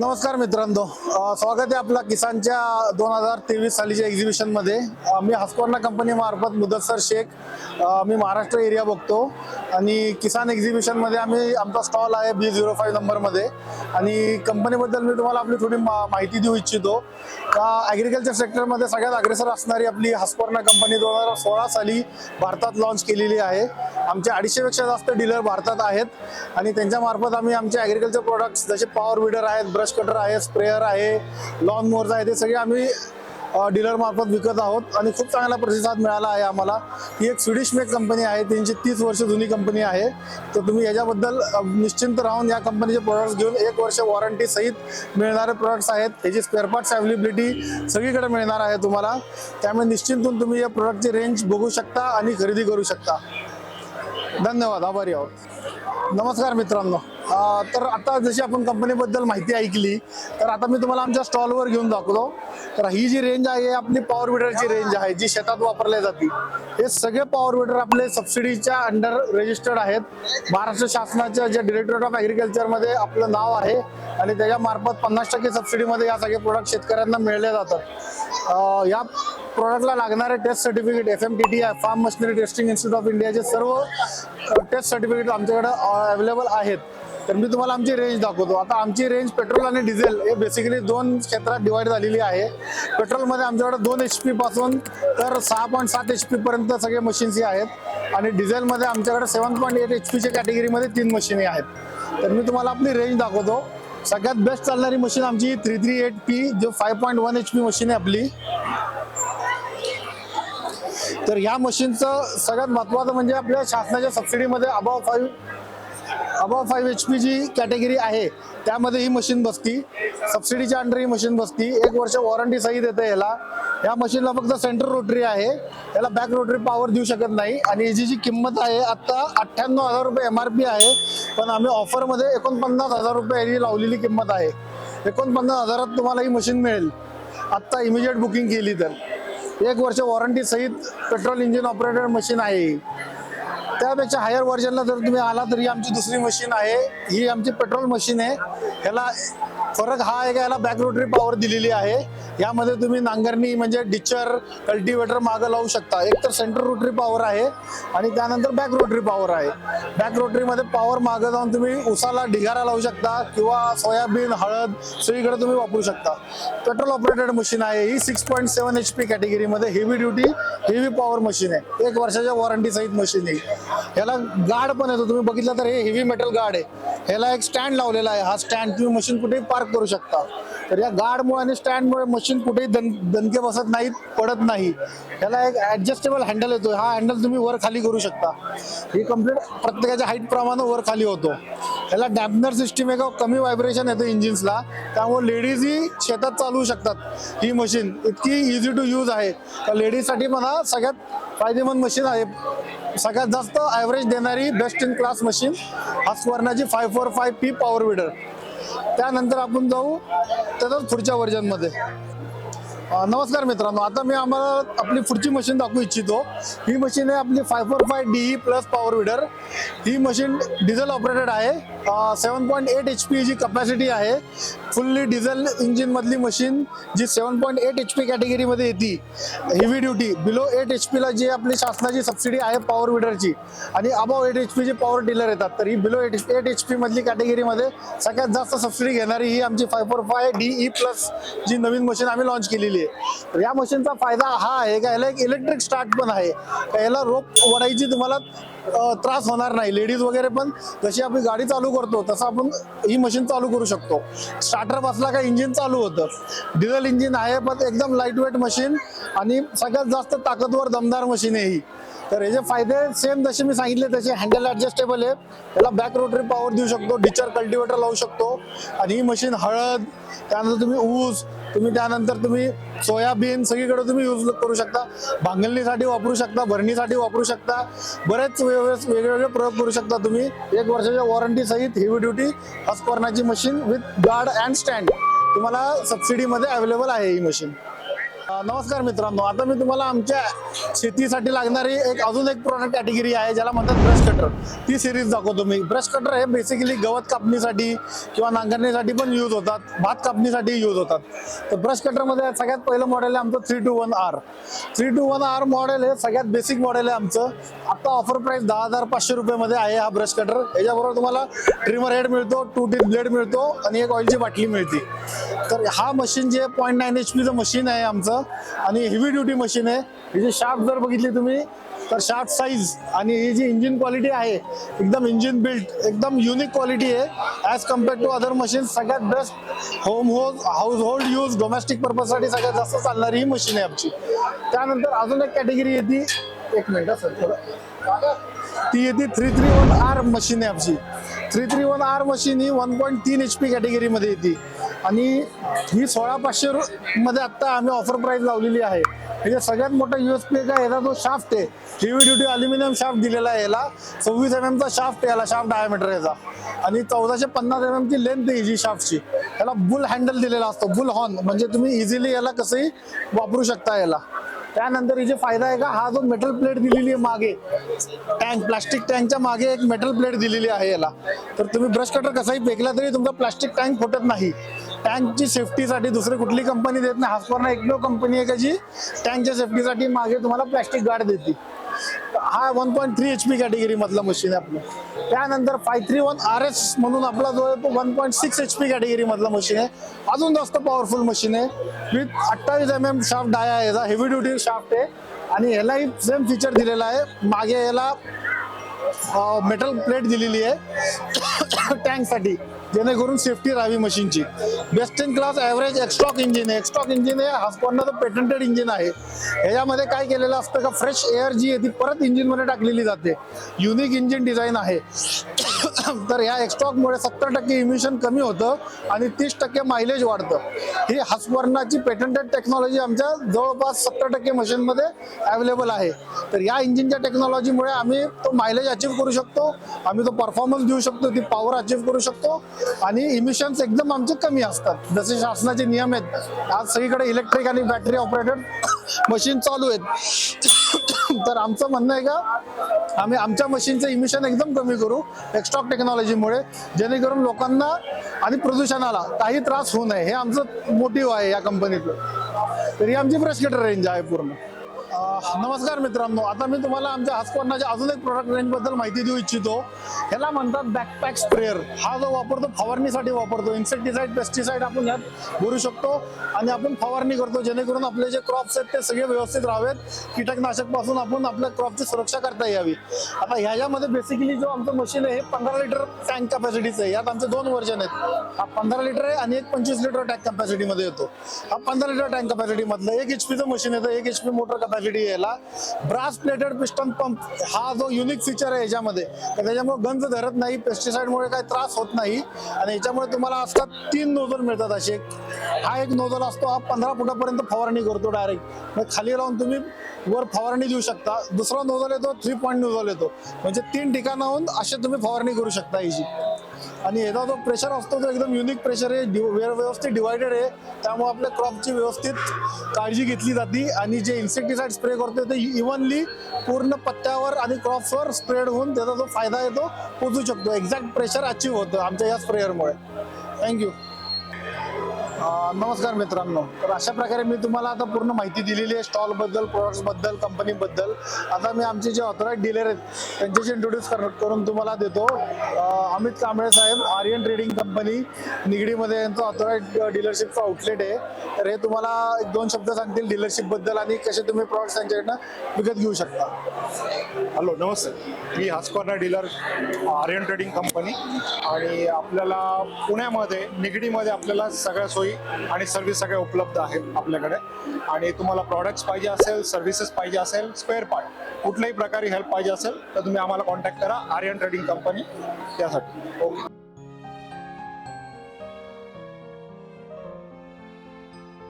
नमस्कार मित्रांनो. स्वागत आहे आपला किसानच्या दोन हजार तेवीस सालीच्या एक्झिबिशनमध्ये अ, मी हस्कोर्ना कंपनी मार्फत मुदस्सर शेख. मी महाराष्ट्र एरिया बघतो. आणि किसान एक्झिबिशनमध्ये आम्ही आमचा स्टॉल आहे बी झिरो फाईव्ह नंबरमध्ये आणि कंपनीबद्दल मी तुम्हाला आपली थोडी मा- माहिती देऊ इच्छितो. का ॲग्रिकल्चर सेक्टरमध्ये सगळ्यात अग्रेसर असणारी आपली हस्कोर्ना कंपनी दोन हजार सोळा साली भारतात लॉन्च केलेली आहे. आमचे अडीचशेपेक्षा जास्त डीलर भारतात आहेत. आणि त्यांच्या मार्फत आम्ही आमचे ॲग्रिकल्चर प्रोडक्ट्स जसे पॉवर विडर आहेत ब्रश कटर आहे स्प्रेअर आहे लॉन मोअरचा आहे. ते सगळे आम्ही डीलर मार्फत विकत आहोत आणि खूप चांगला प्रतिसाद मिळाला आहे आम्हाला. ही एक स्विडिश मेक कंपनी आहे. तीनशे तीस वर्ष जुनी कंपनी आहे. तर तुम्ही याच्याबद्दल निश्चिंत राहून या कंपनीचे प्रोडक्ट्स घेऊन एक वर्ष वॉरंटी सहित मिळणारे प्रोडक्ट्स आहेत. ह्याची स्पेअर पार्ट्स अवेलेबिलिटी सगळीकडे मिळणार आहे तुम्हाला. त्यामुळे निश्चिंतून तुम्ही या प्रोडक्टची रेंज बघू शकता आणि खरेदी करू शकता. धन्यवाद. आभारी आहोत. नमस्कार मित्रांनो. तर आता जशी आपण कंपनीबद्दल माहिती ऐकली तर आता मी तुम्हाला आमच्या स्टॉलवर घेऊन दाखवतो. तर ही जी रेंज आहे आपली पॉवर विडरची रेंज आहे जी शेतात वापरल्या जाते हे सगळे पॉवर विडर आपले सबसिडीच्या अंडर रजिस्टर्ड आहेत. महाराष्ट्र शासनाच्या जे डिरेक्टरेट ऑफ ॲग्रिकल्चरमध्ये आपलं नाव आहे आणि त्याच्या मार्फत पन्नास टक्के सबसिडीमध्ये या सगळे प्रोडक्ट शेतकऱ्यांना मिळले जातात. या प्रोडक्टला लागणारे test certificate F M T T I farm machinery testing institute of इंडियाचे सर्व टेस्ट सर्टिफिकेट आमच्याकडे अवेलेबल आहेत. तर मी तुम्हाला आमची रेंज दाखवतो. आता आमची रेंज पेट्रोल आणि डिझेल हे बेसिकली दोन क्षेत्रात डिवाईड झालेली आहे. पेट्रोलमध्ये आमच्याकडे दोन एच पी पासून तर सहा पॉईंट सात एच पी पर्यंत सगळे मशीन्स आहेत. आणि डिझेलमध्ये आमच्याकडे सेवन पॉईंट एट एच पीच्या कॅटेगरीमध्ये तीन मशीनी आहेत. तर मी तुम्हाला आपली रेंज दाखवतो. सगळ्यात बेस्ट चालणारी मशीन आमची थ्री थ्री एट पी जो five point one H P machine आहे आपली. तर ह्या मशीनचं सगळ्यात महत्वाचं म्हणजे आपल्या शासनाच्या सबसिडीमध्ये above five above five H P जी कॅटेगरी आहे. त्यामध्ये ही मशीन बसती. सबसिडीच्या अंडर ही मशीन बसती. एक वर्ष वॉरंटी सही देते याला. या मशीनला फक्त सेंटर रोटरी आहे. याला बॅक रोटरी पॉवर देऊ शकत नाही. आणि याची जी किंमत आहे आत्ता अठ्ठ्याण्णव हजार रुपये एम आर पी आहे. पण आम्ही ऑफरमध्ये एकोणपन्नास हजार रुपये याची लावलेली किंमत आहे. एकोणपन्नास हजारात तुम्हाला ही मशीन मिळेल. आत्ता इमिजिएट बुकिंग केली तर. एक वर्ष वॉरंटी सहित पेट्रोल इंजिन ऑपरेटेड मशीन आहे ही. त्यापेक्षा हायर व्हर्जनला जर तुम्ही आला तरी आमची दुसरी मशीन आहे. ही आमची पेट्रोल मशीन आहे. ह्याला फरक हा आहे का याला बॅक रोटरी पॉवर दिलेली आहे. यामध्ये तुम्ही नांगरणी म्हणजे डिचर कल्टिवेटर मागं लावू शकता. एक तर सेंटर रोटरी पॉवर आहे आणि त्यानंतर बॅक रोटरी पॉवर आहे. बॅक रोटरीमध्ये पॉवर मागं जाऊन तुम्ही उसाला ढिगारा लावू शकता किंवा सोयाबीन हळद सगळीकडे तुम्ही वापरू शकता. पेट्रोल ऑपरेटेड मशीन आहे. ही six point seven H P कॅटेगरीमध्ये heavy duty heavy power machine आहे. एक वर्षाच्या वॉरंटी सहित मशीन आहे. ह्याला गार्ड पण येतो तुम्ही बघितलं तर हे हेवी मेटल गार्ड आहे. ह्याला एक स्टँड लावलेला आहे. हा स्टँड तुम्ही मशीन कुठेही पार्क करू शकता. तर या गार्डमुळे आणि स्टँडमुळे मशीन कुठेही दन दणके बसत नाहीत पडत नाही. ह्याला एक ऍडजस्टेबल हँडल येतो हा हँडल तुम्ही वर खाली करू शकता. ही कंप्लीट प्रत्येकाच्या हाईटप्रमाणे वर खाली होतो. ह्याला डॅम्पनर सिस्टीम आहे कमी व्हायब्रेशन येतं इंजिन्सला त्यामुळे लेडीजही शेतात चालवू शकतात ही मशीन इतकी इझी टू यूज आहे. तर लेडीजसाठी पण हा सगळ्यात फायदेमंद मशीन आहे. सगळ्यात जास्त ॲव्हरेज देणारी बेस्ट इन क्लास मशीन हा स्वर्णाची five four five P power weeder त्यानंतर आपण जाऊ त्याच्याच पुढच्या व्हर्जनमध्ये नमस्कार मित्रांनो आता मी आम्हाला आपली पुढची मशीन दाखवू इच्छितो. ही मशीन आहे आपली five four five D plus power weeder ही मशीन डिझेल ऑपरेटेड आहे. Seven point eight H P जी कपॅसिटी आहे. फुल्ली डिझेल इंजिन मधली मशीन जी seven point eight H P कॅटेगरीमध्ये येते heavy duty below eight H पीला जी आपली शासनाची सबसिडी आहे पॉवर विडरची आणि अबाव एट एच पीचे पॉवर टिलर येतात तर ही below eight eight H P मधली कॅटेगरीमध्ये सगळ्यात जास्त सबसिडी घेणारी ही आमची five four five D E plus जी नवीन मशीन आम्ही लॉन्च केलेली आहे. तर या मशीनचा फायदा हा आहे का याला एक इलेक्ट्रिक स्टार्ट पण आहे. का याला रोप वडायची तुम्हाला त्रास होणार नाही. लेडीज वगैरे पण जशी आपली गाडी चालू करतो तसं आपण ही मशीन चालू करू शकतो. स्टार्टर बसला का इंजिन चालू होतं. डिझेल इंजिन आहे पण एकदम लाइट वेट मशीन आणि सगळ्यात जास्त ताकदवर दमदार मशीन आहे ही. तर याचे फायदे सेम जसे मी सांगितले तसे हँडल ॲडजस्टेबल आहे. त्याला बॅक रोटरी पॉवर देऊ शकतो डिचर कल्टिवेटर लावू शकतो. आणि ही मशीन हळद त्यानंतर तुम्ही ऊस तुम्ही त्यानंतर तुम्ही सोयाबीन सगळीकडे तुम्ही यूज करू शकता. भांगलणीसाठी वापरू शकता भरणीसाठी वापरू शकता. बरेच वेगवेगळे वेगवेगळे प्रयोग करू शकता तुम्ही. एक वर्षाच्या वॉरंटी सहित heavy duty हस्कॉर्नाची machine with guard and stand तुम्हाला सबसिडीमध्ये अवेलेबल आहे ही मशीन नमस्कार मित्रांनो आता मी तुम्हाला आमच्या शेतीसाठी लागणारी एक अजून एक प्रोडक्ट कॅटेगरी आहे ज्याला म्हणतात ब्रश कटर ती सिरीज दाखवतो मी. ब्रश कटर हे बेसिकली गवत कापणीसाठी किंवा नांगरणीसाठी पण यूज होतात भात कापणीसाठी यूज होतात. तर ब्रश कटरमध्ये सगळ्यात पहिलं मॉडेल आहे आमचं three two one R three two one R model हे सगळ्यात बेसिक मॉडेल आहे आमचं. आता ऑफर प्राईस दहा हजार पाचशे रुपयामध्ये आहे हा ब्रश कटर याच्याबरोबर तुम्हाला ट्रिमर हेड मिळतो टू टीथ ब्लेड मिळतो आणि एक ऑइलची बाटली मिळते. तर हा मशीन जे पॉईंट नाईन एच पीचं मशीन आहे आमचं आणि हेवी ड्युटी मशीन आहे. हिची शार्प जर बघितली तुम्ही तर शार्प साईज आणि ही जी इंजिन क्वालिटी आहे एकदम इंजिन बिल्ट एकदम युनिक क्वालिटी आहे. As compare to other machine सगळ्यात best home hose household use domestic पर्पजसाठी सगळ्यात जास्त चालणारी ही मशीन आहे आमची. त्यानंतर अजून एक कॅटेगरी येते. एक मिनिट सर थोडं. ती येते three three one R machine आहे आमची. Three three one R machine ही वन पॉईंट तीन एच पी कॅटेगरीमध्ये येते. आणि ही सोळा पाचशे मध्ये आत्ता आम्ही ऑफर प्राइस लावलेली आहे. म्हणजे सगळ्यात मोठा युएसपी का याचा जो शाफ्ट आहे हेवी ड्युटी अल्युमिनियम शाफ्ट दिलेला आहे याला सव्वीस एम एमचा शाफ्ट आहे याला शाफ्ट डायमीटर याचा. आणि चौदाशे पन्नास एम एमची लेंथ आहे जी शाफ्टची याला बुल हँडल दिलेला असतो बुल हॉर्न म्हणजे तुम्ही इझिली याला कसंही वापरू शकता याला. त्यानंतर हिचे फायदा आहे का हा जो मेटल प्लेट दिलेली आहे मागे टँक प्लास्टिक टँकच्या मागे एक मेटल प्लेट दिलेली आहे याला. तर तुम्ही ब्रश कटर कसाही फेकला तरी तुमचा प्लास्टिक टँक फुटत नाही. टँकची सेफ्टीसाठी दुसरी कुठली कंपनी देत नाही. हास्पर्ना एकमेव कंपनी आहे का जी? टँकच्या सेफ्टीसाठी मागे तुम्हाला प्लॅस्टिक गार्ड देते हा one point three H P कॅटेगरीमधलं machine आहे आपलं. त्यानंतर five three one R S म्हणून आपला जो आहे तो one point six H P कॅटेगरीमधलं machine आहे. अजून जास्त पॉवरफुल मशीन आहे. विथ अठ्ठावीस एम एम शाफ्ट डाया याचा हेवी ड्युटी शाफ्ट आहे. आणि ह्यालाही सेम फीचर दिलेला आहे. मागे याला मेटल प्लेट दिलेली आहे. टँकसाठी जेणेकरून सेफ्टी राहावी मशीनची best in class average X Torq engine आहे. एक्स्टॉक इंजिन हे हास्पॉनचं पेटंटेड इंजिन आहे. ह्याच्यामध्ये काय केलेलं असतं का? फ्रेश एअर जी आहे ती परत इंजिनमध्ये टाकलेली जाते. युनिक इंजिन डिझाईन आहे. तर ह्या एक्स्टॉकमुळे सत्तर टक्के इमिशन कमी होतं आणि तीस टक्के मायलेज वाढतं. ही हसवर्णाची पेटंटेड टेक्नॉलॉजी आमच्या जवळपास सत्तर टक्के मशीनमध्ये अवेलेबल आहे. तर या इंजिनच्या टेक्नॉलॉजीमुळे आम्ही तो मायलेज अचीव्ह करू शकतो आम्ही तो परफॉर्मन्स देऊ शकतो ती पॉवर अचीव करू शकतो आणि इमिशन्स एकदम आमचे कमी असतात. जसे शासनाचे नियम आहेत आज सगळीकडे इलेक्ट्रिक आणि बॅटरी ऑपरेटेड मशीन चालू आहेत. तर आमचं म्हणणं आहे का आम्ही आमच्या मशीनचं इमिशन एकदम कमी करू एक्स्टॉक टेक्नॉलॉजीमुळे जेणेकरून लोकांना आणि प्रदूषणाला काही त्रास होऊ नये. हे आमचं मोटिव्ह आहे या कंपनीतलं तरी आमची ब्रश कटर रेंज आहे पूर्ण. नमस्कार मित्रांनो आता मी तुम्हाला आमच्या हस्कॉर्नाच्या अजून एक प्रोडक्ट रेंजबद्दल माहिती देऊ इच्छितो. ह्याला म्हणतात बॅकपॅक स्प्रेअर हा जो वापरतो फवारणीसाठी वापरतो. इन्सेक्टिसाइड पेस्टिसाइड आपण ह्यात भरू शकतो आणि आपण फवारणी करतो जेणेकरून आपले जे क्रॉप्स आहेत ते सगळे व्यवस्थित राहावेत. कीटकनाशकपासून आपण आपल्या क्रॉपची सुरक्षा करता यावी. आता ह्याच्यामध्ये बेसिकली जो आमचं मशीन आहे हे पंधरा लिटर टँक कॅपॅसिटीचं आहे. यात आमचे दोन वर्जन आहेत. हा पंधरा लिटर आहे आणि एक पंचवीस लिटर टँक कॅपॅसिटीमध्ये येतो. हा पंधरा लिटर टँक कॅपॅसिटीमधलं एक एच पीचं मशीन येतं एक एच पी मोटर कॅपॅसिटी याला ब्रास प्लेटेड पिस्टन पंप हा जो युनिक फीचर आहे याच्यामध्ये. तर त्याच्यामुळे गंज धरत नाही पेस्टिसाईडमुळे काही त्रास होत नाही. आणि याच्यामुळे तुम्हाला असतात तीन नोजल मिळतात असे. हा एक नोजल असतो हा पंधरा फुटापर्यंत फवारणी करतो डायरेक्ट मग खाली राहून तुम्ही वर फवारणी देऊ शकता. दुसरा नोजल येतो थ्री पॉईंट नोजल येतो. म्हणजे तीन ठिकाणाहून असे तुम्ही फवारणी करू शकता याची. आणि याचा जो प्रेशर असतो तो एकदम युनिक प्रेशर आहे. डि व्यवस्थित डिवायडेड आहे. त्यामुळे आपल्या क्रॉपची व्यवस्थित काळजी घेतली जाते. आणि जे इन्सेक्टिसाइड स्प्रे करतो ते इव्हनली पूर्ण पत्त्यावर आणि क्रॉप्सवर स्प्रेड होऊन त्याचा जो फायदा आहे तो पोचू शकतो. एक्झॅक्ट प्रेशर अचीव होतं आमच्या या स्प्रेअरमुळे थँक्यू नमस्कार मित्रांनो. तर अशा प्रकारे मी तुम्हाला आता पूर्ण माहिती दिलेली आहे स्टॉलबद्दल कंपनीबद्दल बद्दल कंपनी बद्दल. आता मी आमचे जे ऑथोराईज डीलर आहेत त्यांच्याशी इंट्रोड्यूस करून तुम्हाला देतो. अमित कांबळे साहेब आर्यन ट्रेडिंग कंपनी निगडीमध्ये यांचं ऑथोराईज डीलरशिपचं आउटलेट आहे. तर हे तुम्हाला एक दोन शब्द सांगतील डीलरशिपबद्दल आणि कसे तुम्ही प्रॉडक्ट्स त्यांच्याकडनं विकत घेऊ शकता. हॅलो नमस्ते. मी Husqvarna dealer Aryan trading company आणि आपल्याला पुण्यामध्ये निगडीमध्ये आपल्याला सगळ्या सोयी आणि सर्व्हिस सगळ्या उपलब्ध आहेत आपल्याकडे. आणि तुम्हाला प्रॉडक्ट्स पाहिजे असेल सर्व्हिसेस पाहिजे असेल स्पेअर पार्ट कुठल्याही प्रकारे हेल्प पाहिजे असेल तर तुम्ही आम्हाला कॉन्टॅक्ट करा. आर्यन ट्रेडिंग कंपनी त्यासाठी ओके